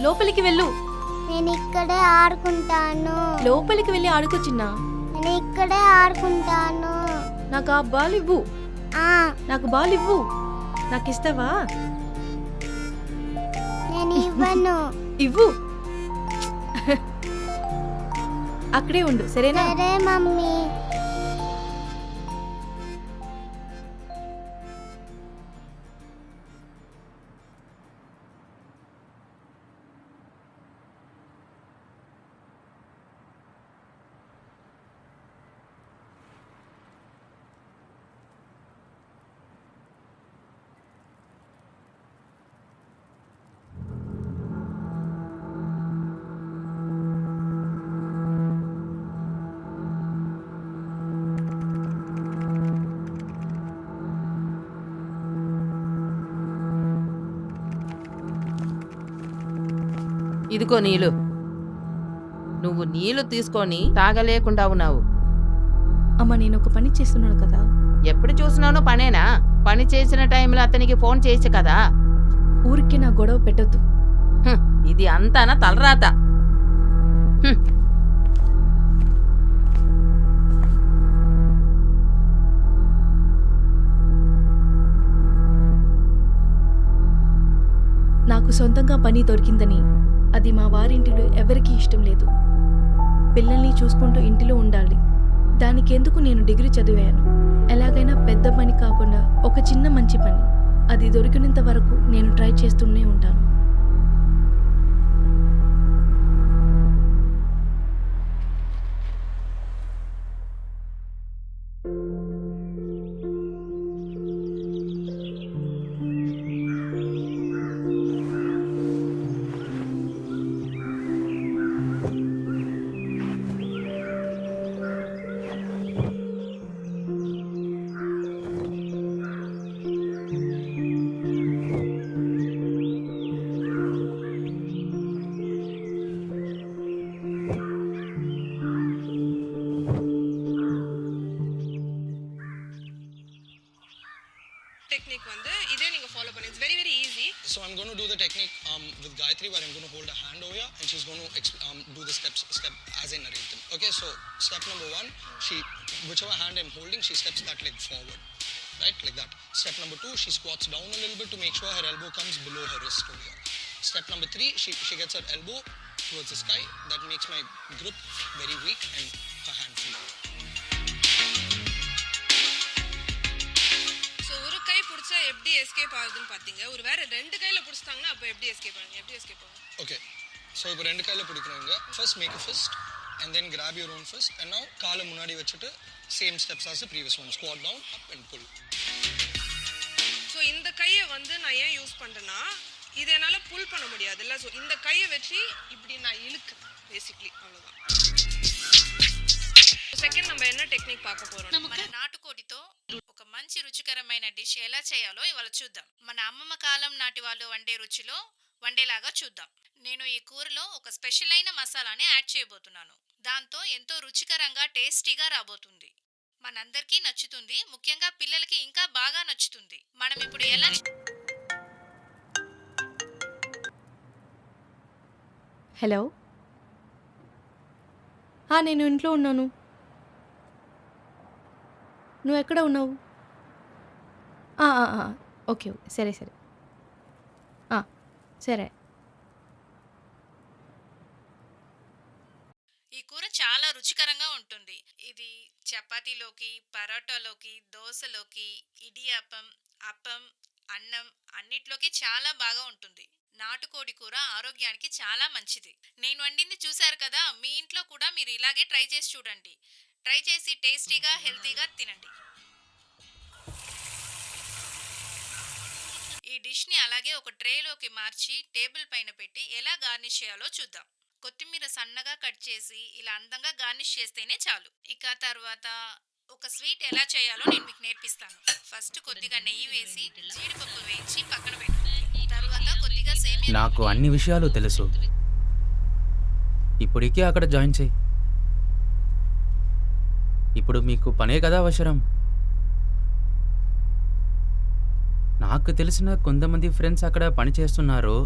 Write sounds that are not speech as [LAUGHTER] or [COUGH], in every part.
లోపలికి వెళ్ళు. నేను ఇక్కడే ఆడుకుంటాను. లోపలికి వెళ్ళి ఆడుకో చిన్న. నేను ఇక్కడే ఆడుకుంటాను. నాకు ఆ బాల్ ఇవ్వు. ఆ. నాకు బాల్ ఇవ్వు. నాకు ఇస్తావా? నేను ఇవ్వను. [LAUGHS] ఇవ్వు. అక్కడే ఉండు సరేనా? సరే మమ్మీ. ఇదిగో నీళ్ళు నువ్వు నీళ్ళు తీసుకొని తాగలేకుండా ఉన్నావు. అమ్మ నేను ఒక పని చేస్తున్నాను కదా. ఎప్పుడు చూసినాను పనేనా? పని చేసిన టైంలో అతనికి ఫోన్ చేయొచ్చు కదా. ఊరికే నా గొడవ పెట్టొద్దు. ఇది అంతానా తలరాత? నాకు సొంతంగా పని దొరికిందని అది మా వారింటిలో ఎవరికీ ఇష్టం లేదు. పిల్లల్ని చూసుకుంటూ ఇంటిలో ఉండాలి. దానికెందుకు నేను డిగ్రీ చదివాను? ఎలాగైనా పెద్ద పని కాకుండా ఒక చిన్న మంచి పని. అది దొరికినంత వరకు నేను ట్రై చేస్తూనే ఉంటాను. So I'm going to do the technique um, with Gayatri where I'm going to hold a hand over here and she's going to um, do the steps step as I narrate them. Okay, so step number one, she whichever hand I'm holding, she steps that leg forward, right, like that. Step number two, she squats down a little bit to make sure her elbow comes below her wrist over here. Step number three, she, she gets her elbow towards the sky. That makes my grip very weak and her hand free. பிடிச்சா எப்படி escape ஆகுதுன்னு பார்த்தீங்க ஒரு வேற ரெண்டு கையில் பிடிச்சிட்டாங்கன்னா அப்ப எப்படி எஸ்கேப் ஆகுங்க எப்படி எஸ்கேப் ஆகும் ஓகே ஸோ இப்போ ரெண்டு கையில் பிடிக்கிறவங்க first make fist and then grab your own fist and now காலை முன்னாடி வச்சுட்டு same steps as previous one squat down up and pull so இந்த கையை வந்து நான் ஏன் யூஸ் பண்ணுறேன்னா இது என்னால் புல் பண்ண முடியாதுல்ல. ஸோ இந்த கையை வச்சு இப்படி நான் இழுக்கிறேன் பேசிக்லி அவ்வளோதான் செகண்ட் நம்ம என்ன டெக்னிக் பார்க்க போகிறோம் நமக்கு మంచి రుచికరమైన డిష్ ఎలా చేయాలో ఇవాళ చూద్దాం. మన అమ్మమ్మ కాలం నాటి వాళ్ళు వండే రుచిలో వండేలాగా చూద్దాం. నేను ఈ కూరలో ఒక స్పెషల్ అయిన మసాలాని యాడ్ చేయబోతున్నాను. దాంతో ఎంతో రుచికరంగా టేస్టీగా రాబోతుంది. మనందరికీ నచ్చుతుంది ముఖ్యంగా పిల్లలకి ఇంకా బాగా నచ్చుతుంది. మనం ఇప్పుడు ఎలా హలో. నేను ఇంట్లో ఉన్నాను. నువ్వు ఎక్కడ ఉన్నావు? ఆ, ఆ, ఆ, ఓకే ఓకే. సరే సరే. ఆ, సరే. ఈ కూర చాలా రుచికరంగా ఉంటుంది. ఇది చపాతీలోకి పరోటాలోకి దోశలోకి ఇడియాపం అప్పం అన్నం అన్నిట్లోకి చాలా బాగా ఉంటుంది. నాటుకోడి కూర ఆరోగ్యానికి చాలా మంచిది. నేను వండింది చూశారు కదా మీ ఇంట్లో కూడా మీరు ఇలాగే ట్రై చేసి చూడండి. ట్రై చేసి టేస్టీగా హెల్తీగా తినండి. ఈ డిష్ని అలాగే ఒక ట్రేలోకి మార్చి టేబుల్ పైన పెట్టి ఎలా గార్నిష్ చేయాలో చూద్దాం. కొత్తిమీర సన్నగా కట్ చేసి ఇలా అందంగా గార్నిష్ చేస్తేనే చాలు. ఇక తర్వాత ఒక స్వీట్ ఎలా చేయాలో నేను మీకు నేర్పిస్తాను. ఫస్ట్ కొద్దిగా నెయ్యి వేసి జీడిపప్పు వేయించి పక్కన పెట్టు. తర్వాత కొద్దిగా సేమియా నాకు అన్ని విషయాలు తెలుసు. ఇప్పటికే అక్కడ జాయిన్ చేయి. ఇప్పుడు మీకు పనే కదా అవసరం. నాకు తెలిసిన కొంతమంది ఫ్రెండ్స్ అక్కడ పని చేస్తున్నారు.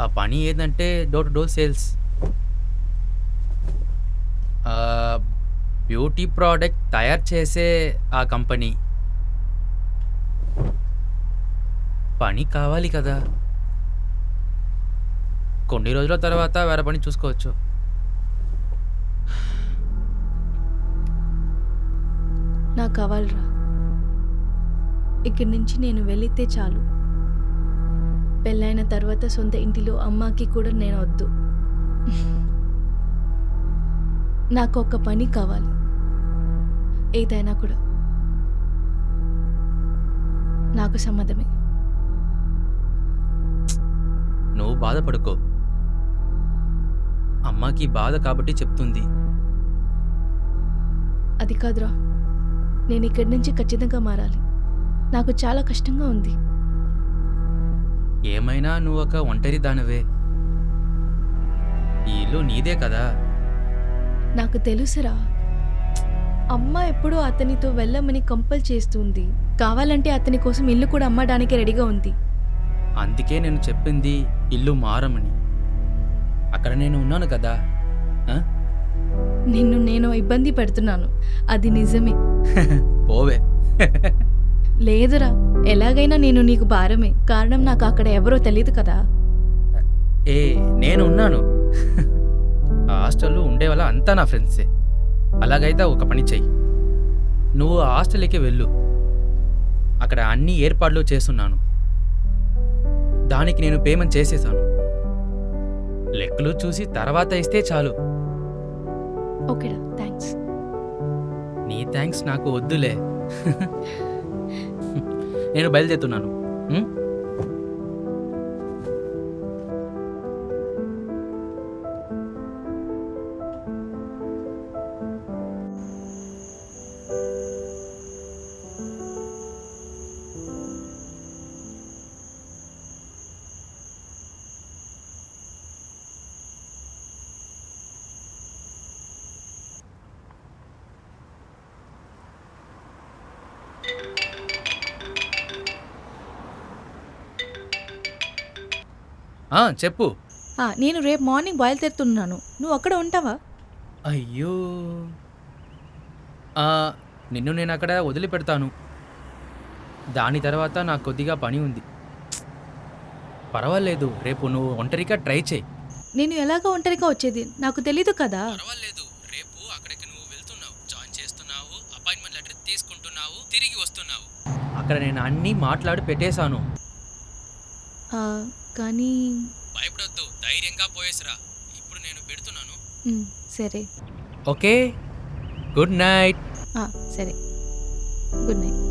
ఆ పని ఏంటంటే door to door sales. Beauty product తయారు చేసే ఆ కంపెనీ. పని కావాలి కదా. కొన్ని రోజుల తర్వాత వేరే పని చూసుకోవచ్చు. నాకు కావాలరా. ఇక్కడి నుంచి నేను వెళితే చాలు. పెళ్ళైన తర్వాత సొంత ఇంటిలో అమ్మకి కూడా నేను వద్దు. నాకు ఒక పని కావాలి. ఏదైనా కూడా. నాకు సమ్మతమే. నువ్వు బాధపడుకో. అమ్మకి బాధ కాబట్టి చెప్తుంది. అది కాదురా. నేను ఇక్కడి నుంచి ఖచ్చితంగా మారాలి. నాకు చాలా కష్టంగా ఉంది. ఏమైనా నువ్వు ఒక ఒంటరి దానవే. ఈ ఇల్లు నీదే కదా. నాకు తెలుసురా. అమ్మ ఎప్పుడూ అతనితో వెళ్ళమని కంపల్ చేస్తుంది. కావాలంటే అతని కోసం ఇల్లు కూడా అమ్మడానికి రెడీగా ఉంది. అందుకే నేను చెప్పింది ఇల్లు మారమని. అక్కడ నేను ఉన్నాను కదా? నిన్ను నేను ఇబ్బంది పెడుతున్నాను. అది నిజమే. [LAUGHS] పోవే. [LAUGHS] లేదురా. ఎలాగైనా నేను నీకు భారమే. కారణం నాకు అక్కడ ఎవరో తెలియదు కదా. ఏ నేను ఉన్నాను ఆ హాస్టల్లో ఉండే వాళ్ళ అంతా నా ఫ్రెండ్సే. అలాగైతే ఒక పని చెయ్యి. నువ్వు ఆ హాస్టల్కి వెళ్ళు. అక్కడ అన్ని ఏర్పాట్లు చేస్తున్నాను. దానికి నేను పేమెంట్ చేసేసాను. లెక్కలు చూసి తర్వాత ఇస్తే చాలు. ఓకేరా థ్యాంక్స్ నీ థ్యాంక్స్ నాకు వద్దులే. [LAUGHS] నేను బయలుదేరుతున్నాను. చెప్పు. ఆ, నేను రేపు మార్నింగ్ బయలుదేరుతున్నాను. నువ్వు అక్కడ ఉంటావా? అయ్యో. ఆ, నిన్ను నేను అక్కడ వదిలిపెడతాను. దాని తర్వాత నాకు కొద్దిగా పని ఉంది. పర్వాలేదు రేపు నువ్వు ఒంటరిగా ట్రై చేయి. నేను ఎలాగ ఒంటరిగా వచ్చేది? నాకు తెలీదు కదా. పర్వాలేదు రేపు అక్కడికి నువ్వు వెళ్తున్నావు. జాయిన్ చేస్తున్నావు అపాయింట్మెంట్ లెటర్ తీసుకుంటున్నావు తిరిగి వస్తున్నావు. అక్కడ నేను అన్నీ మాట్లాడి పెట్టేశాను. ఆ, కానీ భయపడొద్దు ధైర్యంగా పోయేసిరా. ఇప్పుడు నేను పెడుతున్నాను. ఉమ్, సరే. Okay good night. ఆ, సరే. Good night.